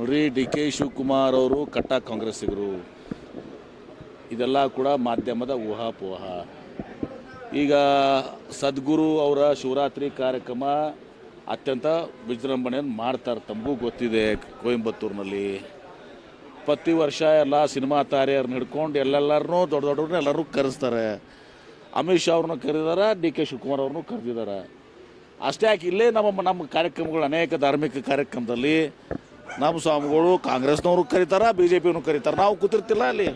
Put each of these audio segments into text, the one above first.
ನೋಡ್ರಿ D K Shivakumar ಅವರು ಕಟ್ಟ ಕಾಂಗ್ರೆಸ್ಸಿಗರು. ಇದೆಲ್ಲ ಕೂಡ ಮಾಧ್ಯಮದ ಊಹಾಪೋಹ. ಈಗ ಸದ್ಗುರು ಅವರ ಶಿವರಾತ್ರಿ ಕಾರ್ಯಕ್ರಮ ಅತ್ಯಂತ ವಿಜೃಂಭಣೆಯನ್ನು ಮಾಡ್ತಾರೆ ತಮಗೂ ಗೊತ್ತಿದೆ ಕೊಯಂಬತ್ತೂರಿನಲ್ಲಿ. ಪ್ರತಿ ವರ್ಷ ಎಲ್ಲ ಸಿನಿಮಾ ತಾರೆಯವ್ರನ್ನ ಹಿಡ್ಕೊಂಡು ಎಲ್ಲೆಲ್ಲರನ್ನೂ, ದೊಡ್ಡ ದೊಡ್ಡವ್ರನ್ನ ಎಲ್ಲರೂ ಕರೆಸ್ತಾರೆ. ಅಮಿತ್ ಶಾ ಅವ್ರನ್ನ ಕರೆದಿದ್ದಾರೆ ಡಿ ಕೆ ಶಿವಕುಮಾರ್ ಅವ್ರನ್ನೂ ಕರೆದಿದ್ದಾರೆ ಅಷ್ಟೇ ಯಾಕೆ, ಇಲ್ಲೇ ನಮ್ಮ ನಮ್ಮ ಕಾರ್ಯಕ್ರಮಗಳು ಅನೇಕ ಧಾರ್ಮಿಕ ಕಾರ್ಯಕ್ರಮದಲ್ಲಿ ನಮ್ಮ ಸ್ವಾಮಿಗಳು ಕಾಂಗ್ರೆಸ್ನವರು ಕರೀತಾರೆ ಬಿ ಜೆ ಪಿಯವ್ರು ಕರೀತಾರೆ, ನಾವು ಕೂತಿರ್ತಿಲ್ಲ ಅಲ್ಲಿ.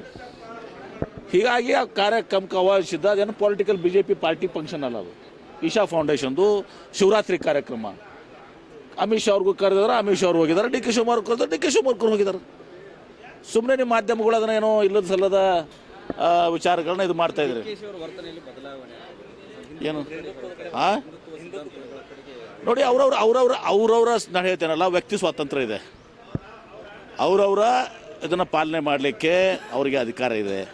ಹೀಗಾಗಿ ಆ ಕಾರ್ಯಕ್ರಮಕ್ಕೆ ಅವಾಜಿಸಿದ್ದ ಅದೇನು political B J P party function ಅಲ್ಲ ಅದು. ಈಶಾ ಫೌಂಡೇಶನ್ದು ಶಿವರಾತ್ರಿ ಕಾರ್ಯಕ್ರಮ. ಅಮಿತ್ ಶಾ ಅವ್ರಿಗೂ ಕರೆದಿದ್ದಾರೆ ಅಮಿತ್ ಶಾ ಅವ್ರು ಹೋಗಿದ್ದಾರೆ ಡಿ ಕೆ ಶಿವಕುಮಾರ್ ಕರೆದ್ರೆ ಡಿ ಕೆ ಶಿವಕುಮಾರ್ ಹೋಗಿದ್ದಾರೆ ಸುಮ್ಮನೆ ನಿಮ್ಮ ಮಾಧ್ಯಮಗಳು ಅದನ್ನ ಏನೋ ಇಲ್ಲದ ಸಲ್ಲದ ವಿಚಾರಗಳನ್ನ ಇದು ಮಾಡ್ತಾ ಇದ್ರಿ. ಏನು? ಆ? ನೋಡಿ ಅವ್ರವ್ರ ಅವ್ರವ್ರ ಅವ್ರವ್ರ ನಾನು ಹೇಳ್ತೇನಲ್ಲ ವ್ಯಕ್ತಿ ಸ್ವಾತಂತ್ರ್ಯ ಇದೆ. ಅವರವರ ಇದನ್ನು ಪಾಲನೆ ಮಾಡಲಿಕ್ಕೆ ಅವರಿಗೆ ಅಧಿಕಾರ ಇದೆ.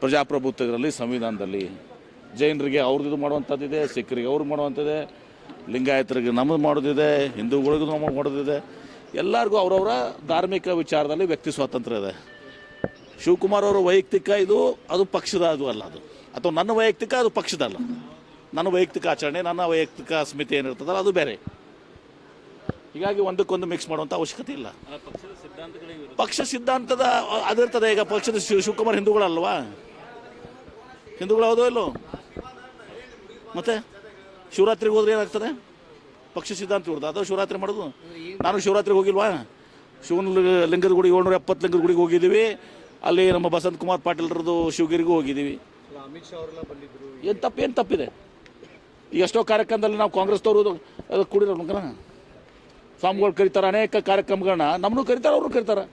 ಪ್ರಜಾಪ್ರಭುತ್ವದಲ್ಲಿ ಸಂವಿಧಾನದಲ್ಲಿ ಜೈನರಿಗೆ ಅವ್ರದ್ದು ಇದು ಮಾಡುವಂಥದ್ದಿದೆ ಸಿಖ್ಖರಿಗೆ ಅವ್ರು ಮಾಡುವಂಥದ್ದಿದೆ ಲಿಂಗಾಯತರಿಗೆ ನಮ್ಮದು ಮಾಡೋದಿದೆ ಹಿಂದೂಗಳಿಗೂ ನಮ್ಮ ಮಾಡೋದಿದೆ ಎಲ್ಲರಿಗೂ ಅವರವರ ಧಾರ್ಮಿಕ ವಿಚಾರದಲ್ಲಿ ವ್ಯಕ್ತಿ ಸ್ವಾತಂತ್ರ್ಯ ಇದೆ. ಶಿವಕುಮಾರ್ ಅವರ ವೈಯಕ್ತಿಕ ಇದು, ಅದು ಪಕ್ಷದ ಅದು ಅಲ್ಲ ಅದು. ಅಥವಾ ನನ್ನ ವೈಯಕ್ತಿಕ ಅದು ಪಕ್ಷದಲ್ಲ ನನ್ನ ವೈಯಕ್ತಿಕ ಆಚರಣೆ, ನನ್ನ ವೈಯಕ್ತಿಕ ಸ್ಮಿತಿ ಏನಿರ್ತದಲ್ಲ ಅದು ಬೇರೆ. ಹೀಗಾಗಿ ಒಂದಕ್ಕೊಂದು ಮಿಕ್ಸ್ ಮಾಡುವಂಥ ಅವಶ್ಯಕತೆ ಇಲ್ಲ. ಪಕ್ಷ ಸಿದ್ಧಾಂತದ ಅದಿರ್ತದೆ ಈಗ ಪಕ್ಷದ ಶಿವ ಶಿವಕುಮಾರ್ ಹಿಂದೂಗಳಲ್ವಾ? ಹಿಂದೂಗಳು ಹೌದೋ ಇಲ್ಲೋ? ಮತ್ತೆ? ಶಿವರಾತ್ರಿಗೆ ಹೋದ್ರೆ ಏನಾಗ್ತದೆ? ಪಕ್ಷ ಸಿದ್ಧಾಂತ ಇವ್ರದ್ದು. ಅದು ಶಿವರಾತ್ರಿ ಮಾಡೋದು. ನಾನು ಶಿವರಾತ್ರಿಗೆ ಹೋಗಿಲ್ವಾ? ಶಿವನ ಲಿಂಗದ ಗುಡಿಗೆ ಏಳ್ನೂರ ಎಪ್ಪತ್ತು ಲಿಂಗದ ಗುಡಿಗೆ ಹೋಗಿದ್ದೀವಿ. ಅಲ್ಲಿ ನಮ್ಮ ಬಸಂತ್ ಕುಮಾರ್ ಪಾಟೀಲ್ರದ್ದು ಶಿವಗಿರಿಗೂ ಹೋಗಿದ್ದೀವಿ. ಅಮಿತ್ ಶಾ ಅವರೆಲ್ಲ ಬಂದಿದ್ರು. ಏನು ತಪ್ಪು ಏನು ತಪ್ಪಿದೆ? ಈಗ ಎಷ್ಟೋ ಕಾರ್ಯಕ್ರಮದಲ್ಲಿ ನಾವು ಕಾಂಗ್ರೆಸ್ದವರು ಕೂಡಿರೋ ಕೂಡಿರೋ ಸ್ವಾಮಿಗಳು ಕರೀತಾರೆ ಅನೇಕ ಕಾರ್ಯಕ್ರಮಗಳನ್ನ ನಮ್ಮನ್ನು ಕರೀತಾರೆ ಅವರು ಕರೀತಾರೆ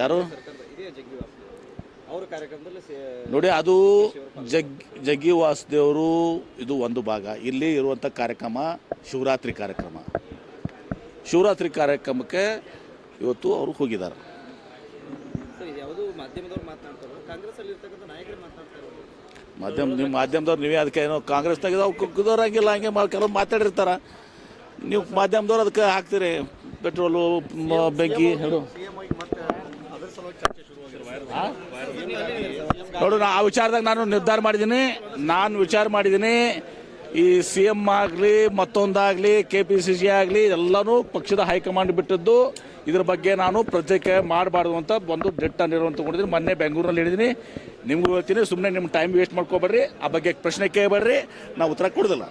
ಯಾರು? ಸರ್ಕಾರದ ಇದೇ ಜಗ್ಗಿವಾಸುದೇವ್ ಅವರ ಕಾರ್ಯಕ್ರಮದಲ್ಲಿ ನೋಡಿ ಅದು ಜಗ್ ಜಗ್ಗಿ ವಾಸುದೇವರು ಇದು ಒಂದು ಭಾಗ. ಇಲ್ಲಿ ಇರುವಂಥ ಕಾರ್ಯಕ್ರಮ ಶಿವರಾತ್ರಿ ಕಾರ್ಯಕ್ರಮ. ಶಿವರಾತ್ರಿ ಕಾರ್ಯಕ್ರಮಕ್ಕೆ ಇವತ್ತು ಅವರು ಹೋಗಿದ್ದಾರೆ. ಕಾಂಗ್ರೆಸ್ ಮಾಧ್ಯಮ ನಿಮ್ಮ ಮಾಧ್ಯಮದವ್ರು ನೀವೇ ಅದಕ್ಕೆ ಏನೋ ಕಾಂಗ್ರೆಸ್ನಾಗ ನಾವು ಕುದೋರಂಗಿಲ್ಲ, ಹಂಗೆ ಮಾ- ಕೆಲವ್ರು ಮಾತಾಡಿರ್ತಾರ. ನೀವು ಮಾಧ್ಯಮದವ್ರು ಅದಕ್ಕೆ ಹಾಕ್ತೀರಿ, ಪೆಟ್ರೋಲು ಬೆಂಕಿ, ಹೇಳು. ನೋಡು, ನಾ ಆ ವಿಚಾರದಾಗ ನಾನು ನಿರ್ಧಾರ ಮಾಡಿದ್ದೀನಿ, ನಾನು ವಿಚಾರ ಮಾಡಿದ್ದೀನಿ. ಈ ಸಿ ಎಂ ಆಗಲಿ, ಮತ್ತೊಂದಾಗಲಿ, ಕೆ ಪಿ ಸಿ ಸಿ ಆಗಲಿ, ಎಲ್ಲನೂ ಪಕ್ಷದ ಹೈಕಮಾಂಡ್ ಬಿಟ್ಟದ್ದು. ಇದ್ರ ಬಗ್ಗೆ ನಾನು ಪ್ರತ್ಯೇಕ ಮಾಡಬಾರ್ದು ಅಂತ ಒಂದು ದಿಟ್ಟ ನಿರ್ವಹಣೆ ತಗೊಂಡಿದ್ದೀನಿ. ಮೊನ್ನೆ ಬೆಂಗಳೂರಲ್ಲಿ ಹೇಳಿದ್ದೀನಿ. ನಿಮ್ಗೆ ಹೇಳ್ತೀನಿ ಸುಮ್ಮನೆ ನಿಮ್ಮ ಟೈಮ್ ವೇಸ್ಟ್ ಮಾಡ್ಕೋಬೇಡ್ರಿ. ಆ ಬಗ್ಗೆ ಪ್ರಶ್ನೆ ಕೇಳಬೇಡ್ರಿ. ನಾವು ಉತ್ತರ ಕೊಡೋದಿಲ್ಲ